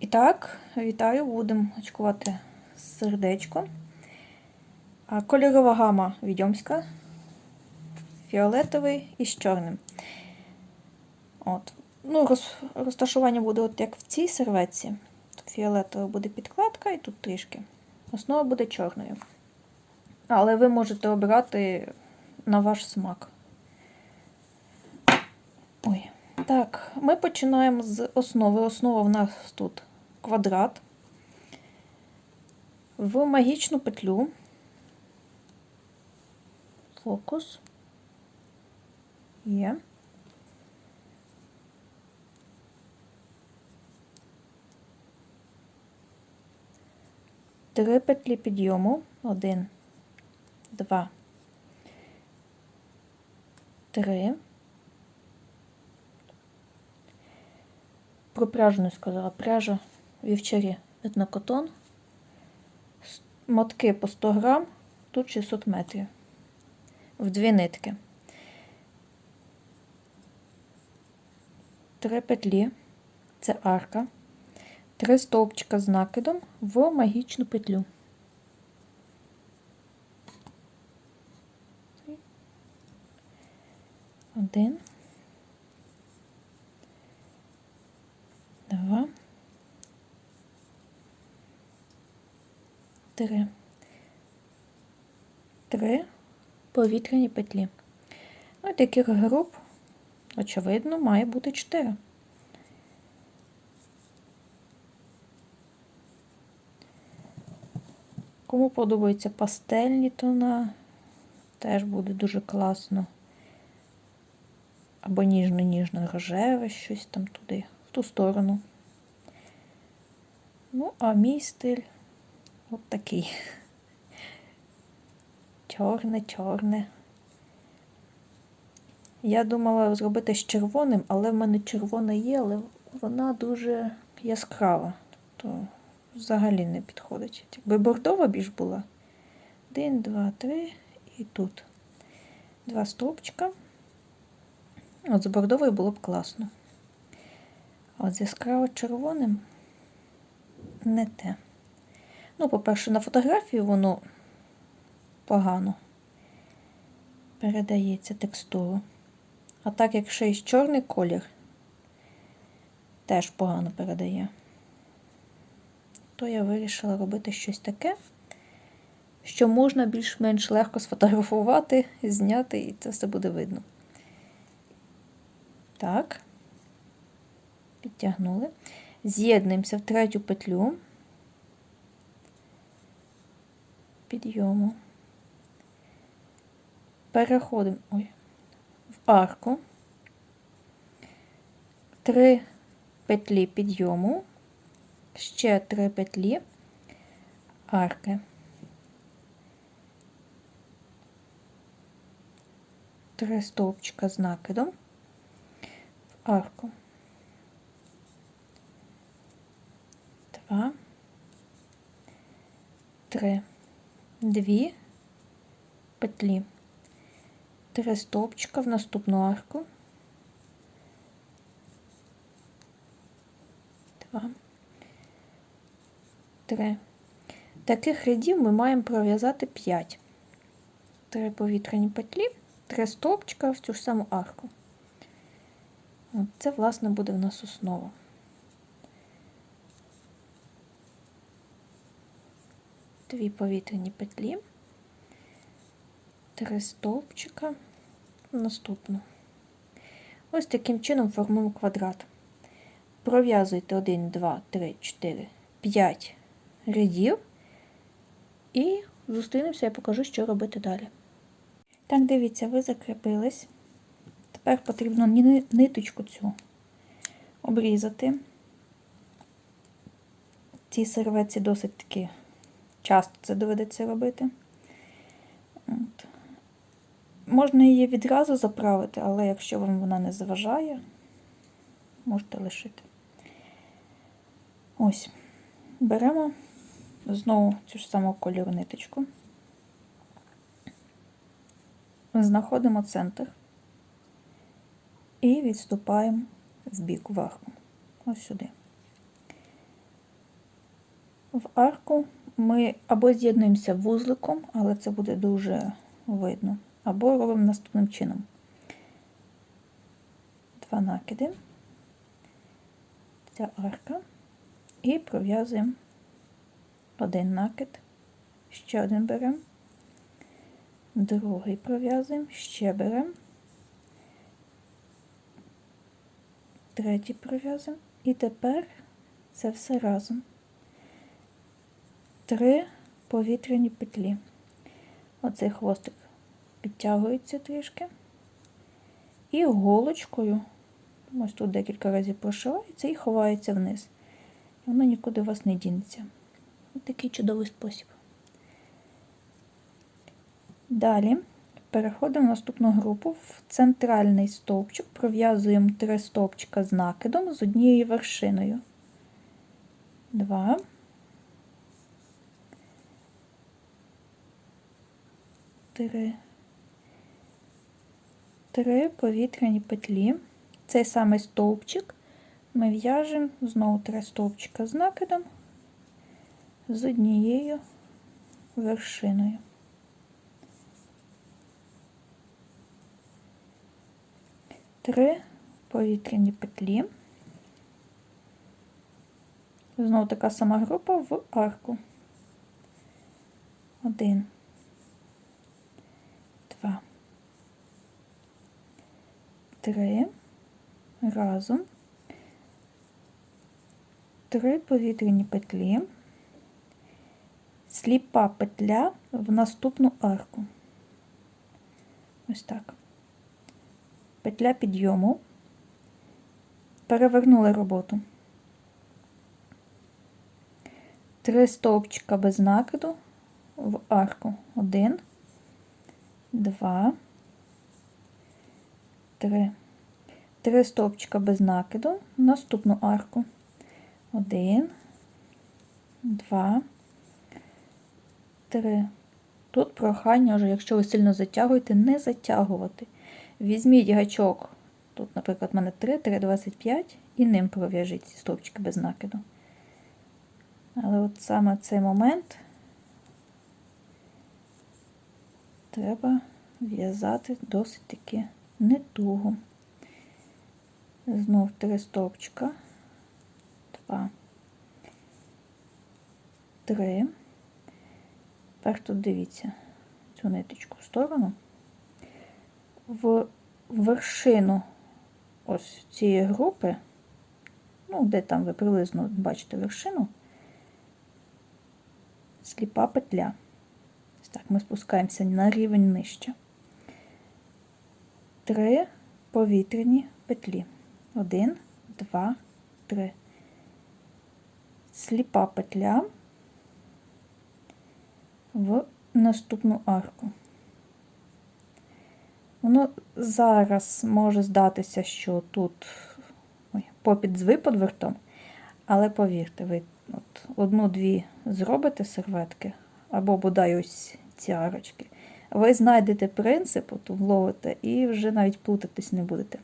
І так, вітаю, будемо очкувати сердечко. Кольорова гама відьомська, фіолетовий і з чорним. От. Ну, роз, розташування буде от як в цій серветці. Тут фіолетова буде підкладка і тут трішки. Основа буде чорною. Але ви можете обирати на ваш смак. Ой. Так, ми починаємо з основи. Основа в нас тут квадрат. В магічну петлю. Фокус. Є. Три петлі підйому. Один, два, три. Про пряжу не сказала. Пряжа вівчарі етнокотон. Мотки по 100 грам, тут 600 метрів. В дві нитки. Три петлі. Це арка. Три стовпчика з накидом в магічну петлю. Один. Два. Три. Три повітряні петлі. Ну таких груп, очевидно, має бути чотири. Кому подобаються пастельні тона, теж буде дуже класно. Або ніжно-ніжно рожеве, щось там туди, в ту сторону. Ну, а мій стиль от такий. Чорне, чорне. Я думала зробити з червоним, але в мене червона є, але вона дуже яскрава. Тобто взагалі не підходить. Якби бордова більш була. Один, два, три і тут. Два стовпчика. От з бордовою було б класно. А от з яскраво червоним не те. Ну, по-перше, на фотографії воно погано передається текстуру. А так, як ще й чорний колір, теж погано передає. То я вирішила робити щось таке, що можна більш-менш легко сфотографувати, зняти, і це все буде видно. Так, підтягнули. З'єднуємося в третю петлю підйому. Переходимо ой, в арку. Три петлі підйому, ще три петлі арки. Три стовпчика з накидом в арку. Два, три, дві петлі, три стовпчика в наступну арку. Два, три. Таких рядів ми маємо пров'язати 5. Три повітряні петлі, три стовпчика в цю ж саму арку. Це, власне, буде в нас основа. Дві повітряні петлі, три стовпчика, наступну. Ось таким чином формуємо квадрат. Пров'язуйте 1, 2, 3, 4, 5 рядів і зустрінемося, я покажу, що робити далі. Так, дивіться, ви закріпились. Тепер потрібно ниточку цю обрізати. Ці серветці досить таки часто це доведеться робити. От. Можна її відразу заправити, але якщо вам вона не заважає, можете лишити. Ось, беремо знову цю ж саму кольору ниточку, знаходимо центр і відступаємо в бік вверху. Ось сюди. В арку ми або з'єднуємося вузликом, але це буде дуже видно, або робимо наступним чином. Два накиди, ця арка, і пров'язуємо один накид, ще один беремо, другий пров'язуємо, ще беремо, третій пров'язуємо, і тепер це все разом. Три повітряні петлі. Оцей хвостик підтягується трішки. І голочкою, ось тут декілька разів прошивається і ховається вниз. І воно нікуди у вас не дінеться. Ось такий чудовий спосіб. Далі переходимо в наступну групу. В центральний стовпчик пров'язуємо три стовпчика з накидом з однією вершиною. Два. Три. Три повітряні петлі. Цей самий стовпчик ми в'яжемо знову три стовпчика з накидом з однією вершиною. Три повітряні петлі. Знову така сама група в арку. Один, Три. разом Три повітряні петлі, сліпа петля в наступну арку. Ось так. Петля підйому, перевернули роботу. Три стовпчика без накиду в арку. Один, два три. Три стовпчика без накиду наступну арку. Один, два, три. Тут прохання вже, якщо ви сильно затягуєте, не затягувати. Візьміть гачок. Тут, наприклад, в мене 3, 3,25 і ним пров'яжіть ці стовпчики без накиду. Але от саме цей момент треба в'язати досить таки не туго. Знов три стовпчика, два, три. Тепер тут дивіться цю ниточку в сторону. В вершину ось цієї групи, ну, де там ви приблизно бачите вершину, сліпа петля. Так, ми спускаємося на рівень нижче. Три повітряні петлі. Один, два, три. Сліпа петля в наступну арку. Воно зараз може здатися, що тут ой, попід з виподвертом, але повірте, ви одну-дві зробите серветки, або бодай ось ці арочки. Ви знайдете принцип, от вловите, і вже навіть плутатись не будете.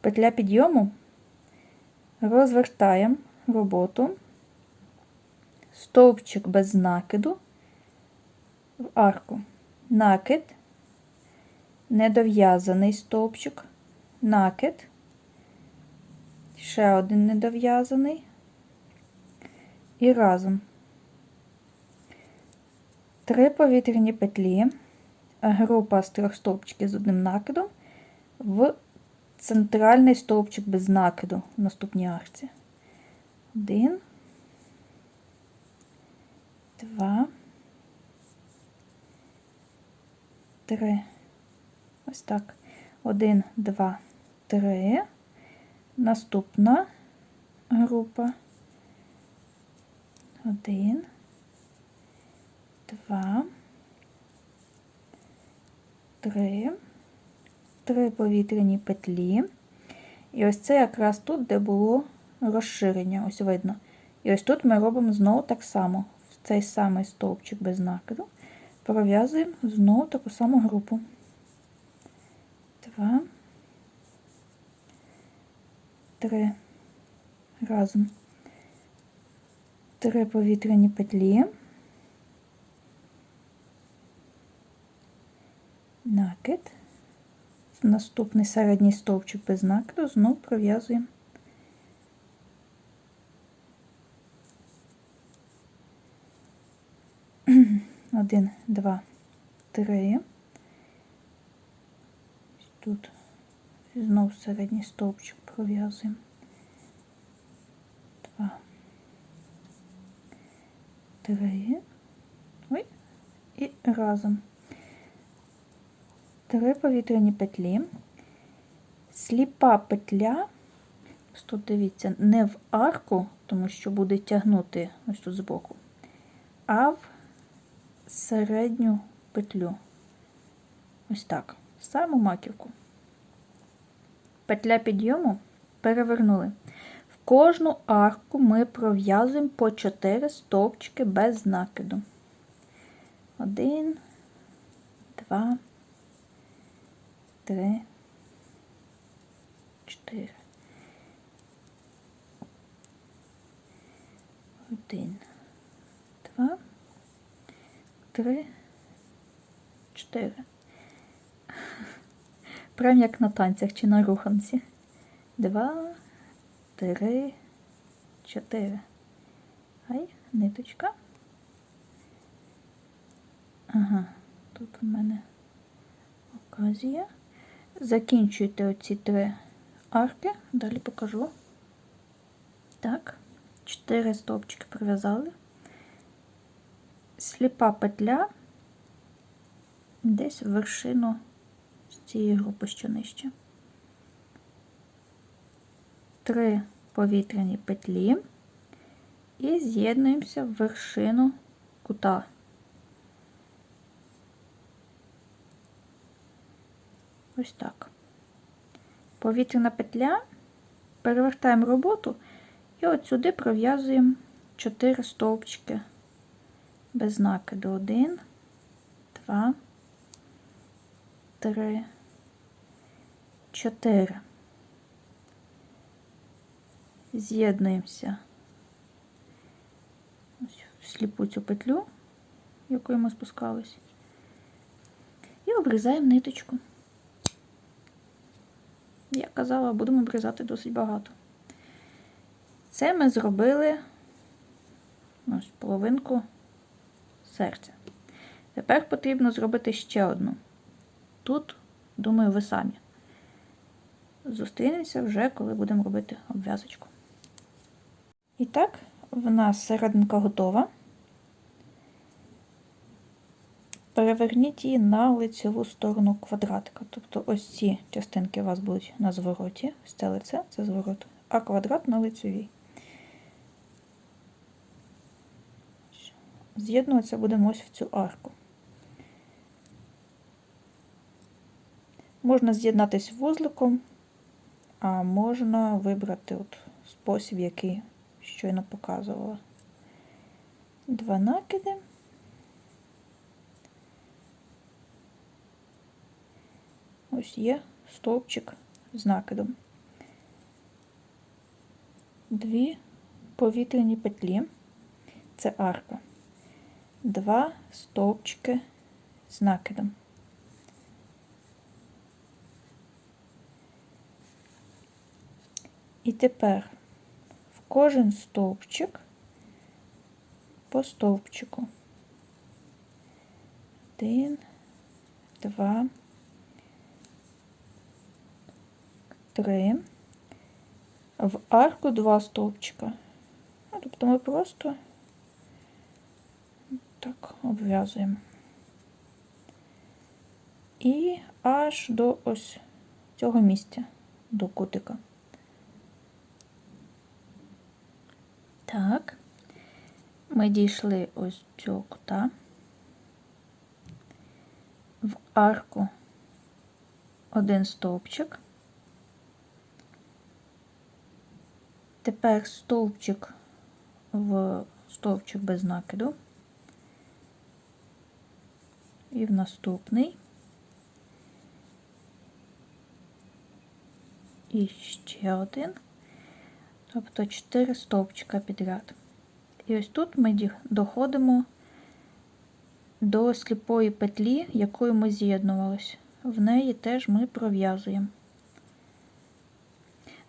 Петля підйому. Розвертаємо роботу, стовпчик без накиду. В арку. Накид, недов'язаний стовпчик, накид, ще один недов'язаний. І разом. Три повітряні петлі, група з трьох стовпчиків з одним накидом в центральний стовпчик без накиду в наступній арці. Один, два, три. Ось так. Один, два, три. Наступна група. Один, два, три, три повітряні петлі. І ось це якраз тут, де було розширення, ось видно. І ось тут ми робимо знову так само, в цей самий стовпчик без накиду, пров'язуємо знову таку саму групу. Два, три. Разом. Три повітряні петлі. Накид. Наступний середній стовпчик без накиду знов пров'язуємо. Один, два, три. Тут знов середній стовпчик пров'язуємо. Два. Три. Ой. І разом. Три повітряні петлі. Сліпа петля. Тут дивіться, не в арку, тому що буде тягнути ось тут збоку, а в середню петлю. Ось так. Саму маківку. Петля підйому перевернули. В кожну арку ми пров'язуємо по 4 стовпчики без накиду. Один, два, три, чотири. Один, два, три, чотири. Прям як на танцях чи на руханці. Два, три, чотири. Ай, ниточка. Ага, тут у мене оказія. Закінчуйте оці три арки, далі покажу. Так, чотири стовпчики прив'язали. Сліпа петля десь в вершину з цієї групи, що нижче. Три повітряні петлі і з'єднуємося в вершину кута. Ось так. Повітряна петля, перевертаємо роботу і от сюди пров'язуємо 4 стовпчики без накиду. 1, 2, 3, 4. З'єднуємося в сліпу цю петлю, якою ми спускались, і обрізаємо ниточку. Я казала, будемо обрізати досить багато. Це ми зробили ось половинку серця. Тепер потрібно зробити ще одну. Тут, думаю, ви самі. Зустрінемося вже, коли будемо робити обв'язочку. І так, в нас серединка готова. Переверніть її на лицеву сторону квадратика. Тобто ось ці частинки у вас будуть на звороті, ось це лице це зворот, а квадрат на лицевій. З'єднуватися будемо ось в цю арку. Можна з'єднатися вузликом, а можна вибрати от спосіб, який щойно показувала. Два накиди. Ось є стовпчик з накидом. Дві повітряні петлі, це арка, два стовпчики з накидом. І тепер в кожен стовпчик по стовпчику. Один, два, три. В арку два стовпчика. Ну, тобто ми просто так обв'язуємо. І аж до ось цього місця, до кутика. Так, ми дійшли ось цього кута. В арку один стовпчик. Тепер стовпчик в стовпчик без накиду. І в наступний. І ще один. Тобто 4 стовпчика підряд. І ось тут ми доходимо до сліпої петлі, якою ми з'єднувалися. В неї теж ми пров'язуємо.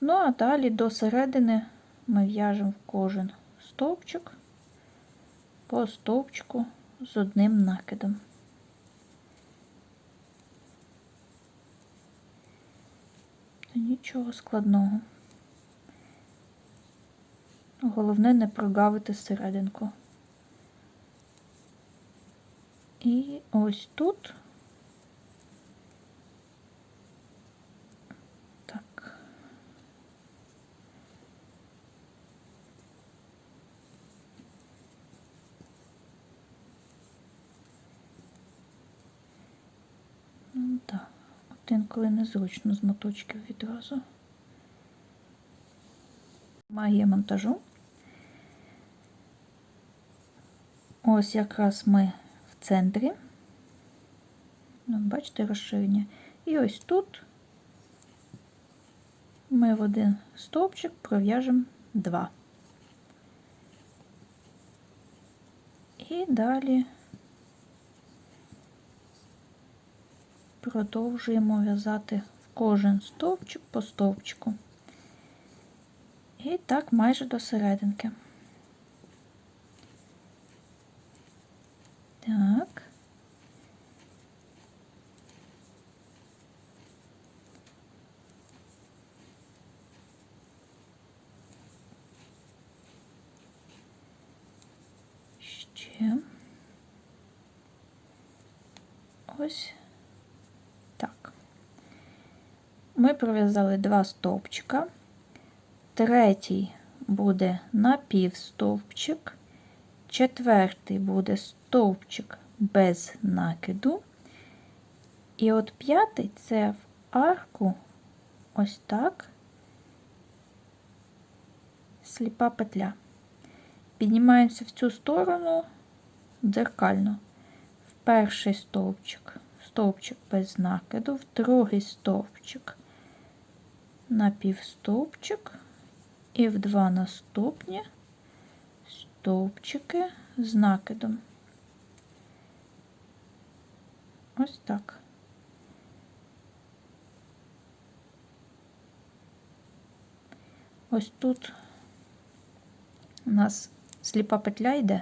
Ну, а далі до середини ми в'яжемо в кожен стовпчик по стовпчику з одним накидом. Нічого складного. Головне не прогавити серединку. І ось тут. Так. Ну так, от інколи незручно з моточків відразу. Магія монтажу. Ось якраз ми в центрі. Ну, бачите розширення. І ось тут ми в один стовпчик пров'яжемо два. І далі продовжуємо в'язати в кожен стовпчик по стовпчику. І так майже до серединки. Так. Ще. Ось так. Ми пров'язали два стовпчика. Третій буде напівстовпчик, четвертий буде стовпчик без накиду. І от п'ятий це в арку ось так, сліпа петля. Піднімаємося в цю сторону дзеркально. В перший стовпчик, стовпчик без накиду, в другий стовпчик напівстовпчик і в два наступні стовпчики з накидом. Ось так. Ось тут у нас сліпа петля йде,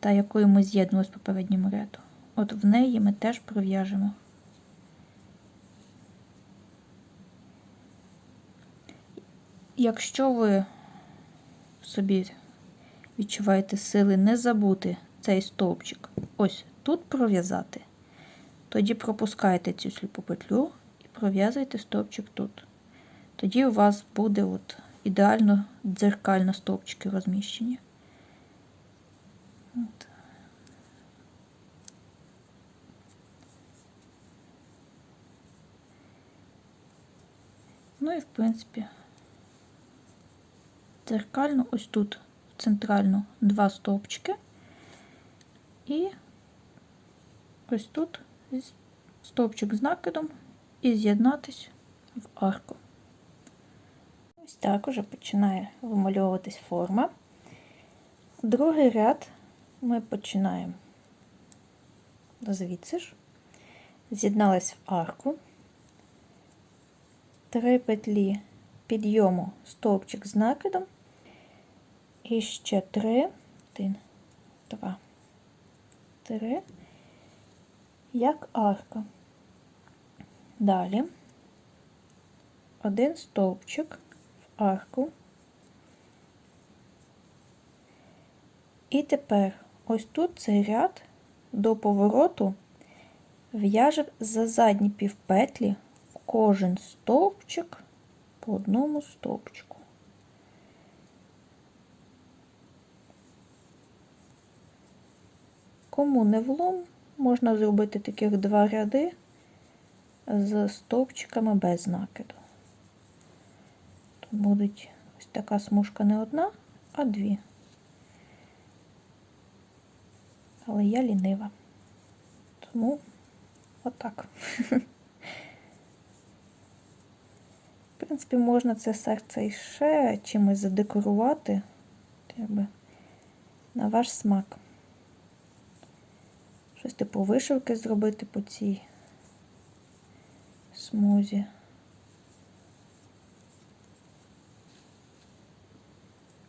та якою ми з'єднувалися в попередньому ряду. От в неї ми теж пров'яжемо. Якщо ви собі відчуваєте сили не забути цей стовпчик ось тут пров'язати, тоді пропускайте цю сліпу петлю і пров'язуйте стовпчик тут. Тоді у вас буде от ідеально дзеркально стовпчики розміщені. От. Ну і в принципі дзеркально ось тут центрально два стовпчики. І ось тут стовпчик з накидом і з'єднатись в арку. Ось так уже починає вимальовуватись форма. Другий ряд ми починаємо. Звідси ж, з'єдналась в арку, три петлі підйому стовпчик з накидом, і ще три, один, два, три, як арка. Далі один стовпчик в арку. І тепер ось тут цей ряд до повороту в'яже за задні півпетлі кожен стовпчик по одному стовпчику. Кому не влом, можна зробити таких два ряди з стовпчиками без накиду. Тут буде ось така смужка не одна, а дві. Але я лінива. Тому отак. В принципі, можна це серце іще чимось задекорувати, на ваш смак. Щось типу вишивки зробити по цій смузі.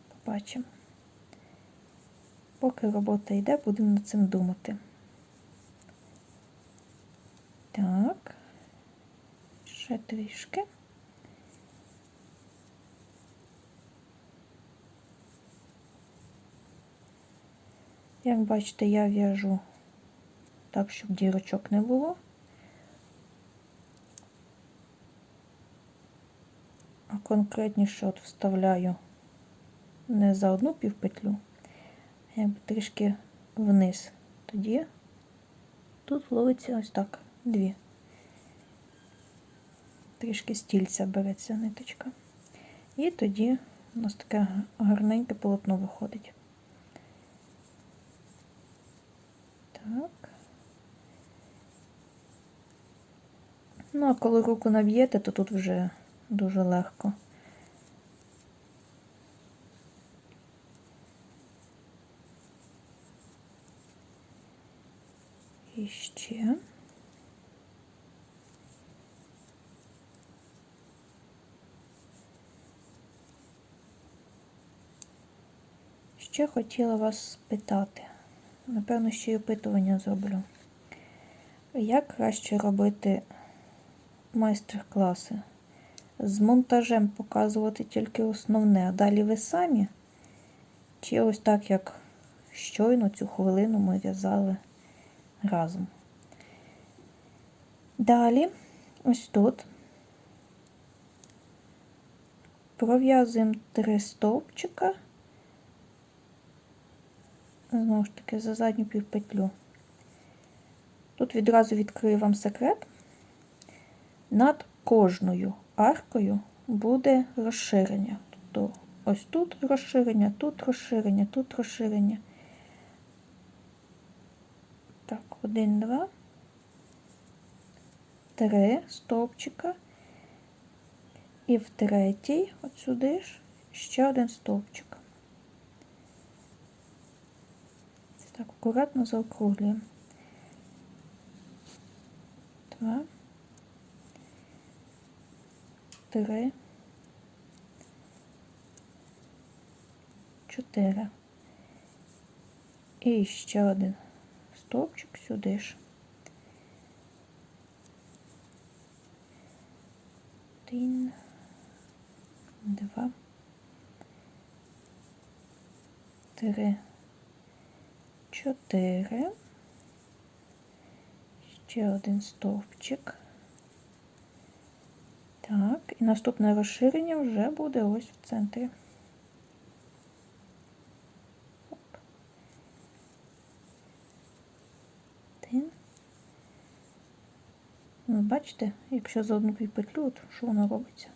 Побачимо. Поки робота йде, будемо над цим думати. Так, ще трішки. Як бачите, я в'яжу так, щоб дірочок не було. А конкретніше от вставляю не за одну півпетлю, а якби трішки вниз. Тоді тут ловиться ось так дві. Трішки стільця береться ниточка. І тоді у нас таке гарненьке полотно виходить. Так. Ну, а коли руку нав'єте, то тут вже дуже легко. І ще. Ще хотіла вас спитати. Напевно, ще й опитування зроблю. Як краще робити майстер-класи? З монтажем показувати тільки основне, а далі ви самі? Чи ось так, як щойно цю хвилину ми в'язали разом? Далі, ось тут, пров'язуємо три стовпчика знову ж таки, за задню півпетлю. Тут відразу відкрию вам секрет. Над кожною аркою буде розширення. Тобто ось тут розширення, тут розширення, тут розширення. Так, один, два, три стовпчика. І в третій, от сюди ж, ще один стовпчик. Так, акуратно заокруглюємо. Два. Три. Чотири. І ще один стовпчик сюди ж. Один, два, три. 4, ще один стовпчик. Так, і наступне розширення вже буде ось в центрі. Ну, бачите, якщо за одну півпетлю, от що воно робиться?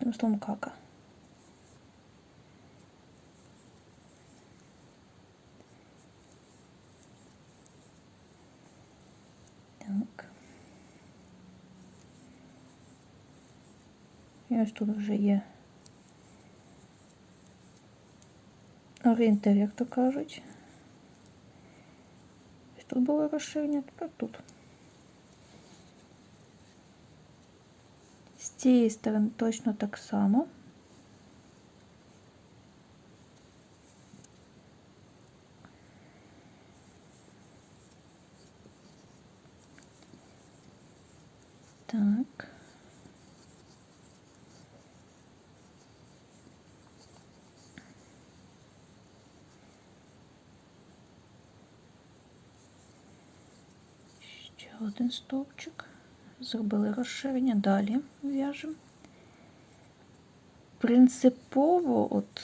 Одним словом кака. ось тут вже є орієнтир, як то кажуть. Ось тут було розширення, тепер тут. З цієї сторони точно так само. Так. Ще один стовпчик. Зробили розширення, далі в'яжемо. Принципово, от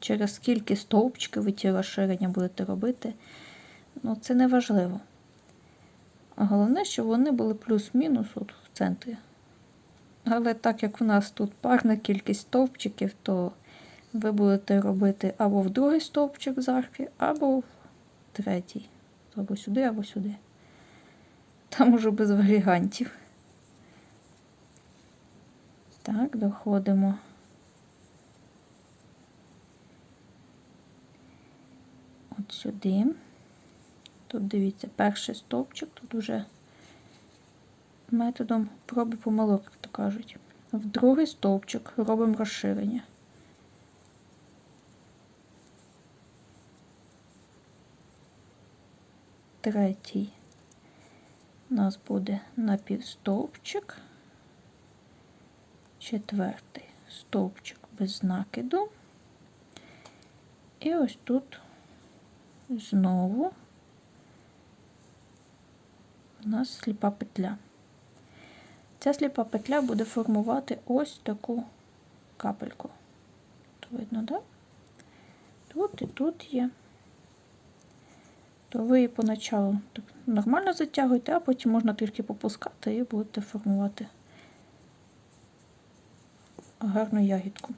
через скільки стовпчиків ви ті розширення будете робити, ну це не важливо. А головне, щоб вони були плюс-мінус в центрі. Але так як у нас тут парна кількість стовпчиків, то ви будете робити або в другий стовпчик з арки, або в третій. Або сюди, або сюди. Там уже без варіантів. Так, доходимо от сюди. Тут дивіться, перший стовпчик, тут уже методом проби помилок, як то кажуть. В другий стовпчик робимо розширення. Третій у нас буде напівстовпчик. Четвертий стовпчик без накиду. І ось тут знову у нас сліпа петля. Ця сліпа петля буде формувати ось таку капельку. То видно, так? Тут і тут є. То ви поначалу нормально затягуєте, а потім можна трішки попускати і будете формувати гарну ягідку.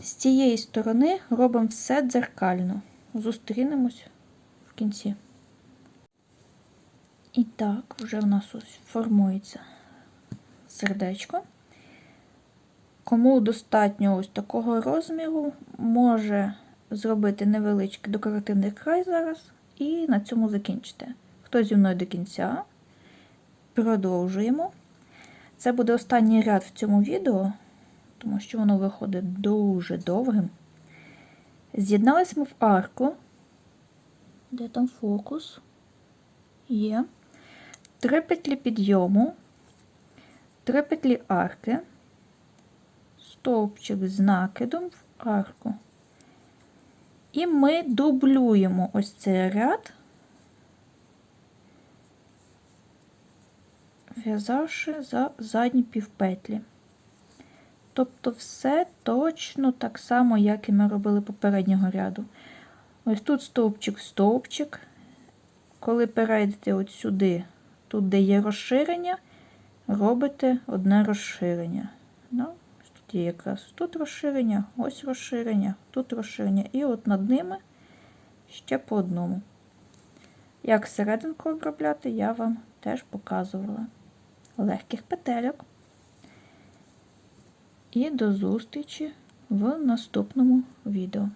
З цієї сторони робимо все дзеркально. Зустрінемось в кінці. І так, вже в нас ось формується сердечко. Кому достатньо ось такого розміру, може зробити невеличкий декоративний край зараз і на цьому закінчити. Хто зі мною до кінця, продовжуємо. Це буде останній ряд в цьому відео, тому що воно виходить дуже довгим. З'єдналися ми в арку. Де там фокус? Є. Три петлі підйому, три петлі арки, стовпчик з накидом в арку. І ми дублюємо ось цей ряд, в'язавши за задні півпетлі. Тобто все точно так само, як і ми робили попереднього ряду. Ось тут стовпчик, стовпчик. Коли перейдете от сюди, тут, де є розширення, робите одне розширення. Ну, Тут є якраз тут розширення, ось розширення, тут розширення. І от над ними ще по одному. Як серединку обробляти, я вам теж показувала. Легких петельок. І до зустрічі в наступному відео.